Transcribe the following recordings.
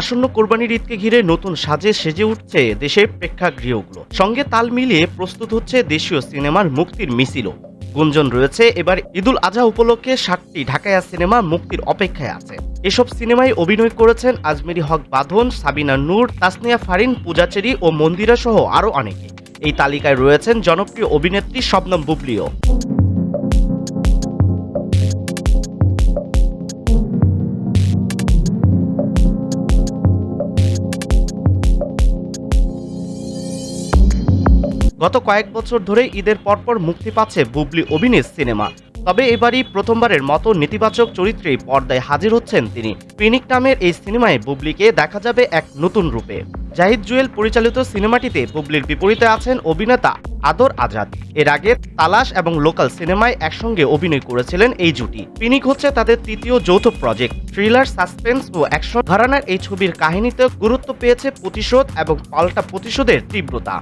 আসন্ন কোরবানির ঈদকে ঘিরে নতুন সাজে সেজে উঠছে দেশের প্রেক্ষাগৃহগুলো। সঙ্গে তাল মিলিয়ে প্রস্তুত হচ্ছে দেশীয় সিনেমার মুক্তির মিছিলও। গুঞ্জন রয়েছে, এবার ঈদুল আজহা উপলক্ষে ষাটটি ঢাকায়া সিনেমা মুক্তির অপেক্ষায় আছে। এসব সিনেমায় অভিনয় করেছেন আজমেরি হক বাঁধন, সাবিনা নূর, তাসনিয়া ফারিন পূজাচেরি ও মন্দিরা সহ আরও অনেকে। এই তালিকায় রয়েছেন জনপ্রিয় অভিনেত্রী শবনম বুবলিও। গত কয়েক বছর ধরে ঈদের পরপর মুক্তি পাচ্ছে বুবলি অভিনীত সিনেমা। তবে এবারই প্রথমবারের মতো নেতিবাচক চরিত্রে পর্দায় হাজির হচ্ছেন তিনি। পিনিক নামের এই সিনেমায় বুবলিকে দেখা যাবে এক নতুন রূপে। জাহিদ জুয়েল পরিচালিত সিনেমাটিতে বুবলির বিপরীতে আছেন অভিনেতা আদর আজাদ এর আগে তালাশ এবং লোকাল সিনেমায় একসঙ্গে অভিনয় করেছিলেন এই জুটি। পিনিক হচ্ছে তাদের তৃতীয় যৌথ প্রজেক্ট, থ্রিলার, সাসপেন্স ও অ্যাকশন। ঘরানার এই ছবির কাহিনীতে গুরুত্ব পেয়েছে প্রতিশোধ এবং পাল্টা প্রতিশোধের তীব্রতা।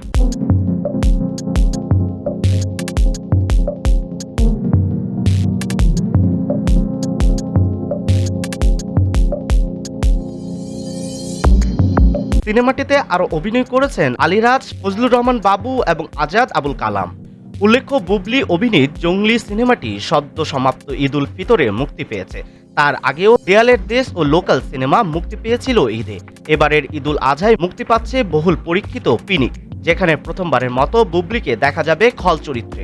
সিনেমাটিতে আরও অভিনয় করেছেন আলিরাজ, ফজলুর রহমান বাবু এবং আজাদ আবুল কালাম। উল্লেখ্য, বুবলি অভিনীত জঙ্গলি সিনেমাটি সদ্য সমাপ্ত ঈদ উল ফিতরে মুক্তি পেয়েছে। তার আগেও দেয়ালের দেশ ও লোকাল সিনেমা মুক্তি পেয়েছিল ঈদে। এবারের ঈদুল আজহায় মুক্তি পাচ্ছে বহুল পরীক্ষিত পিনিক, যেখানে প্রথমবারের মতো বুবলিকে দেখা যাবে খল চরিত্রে।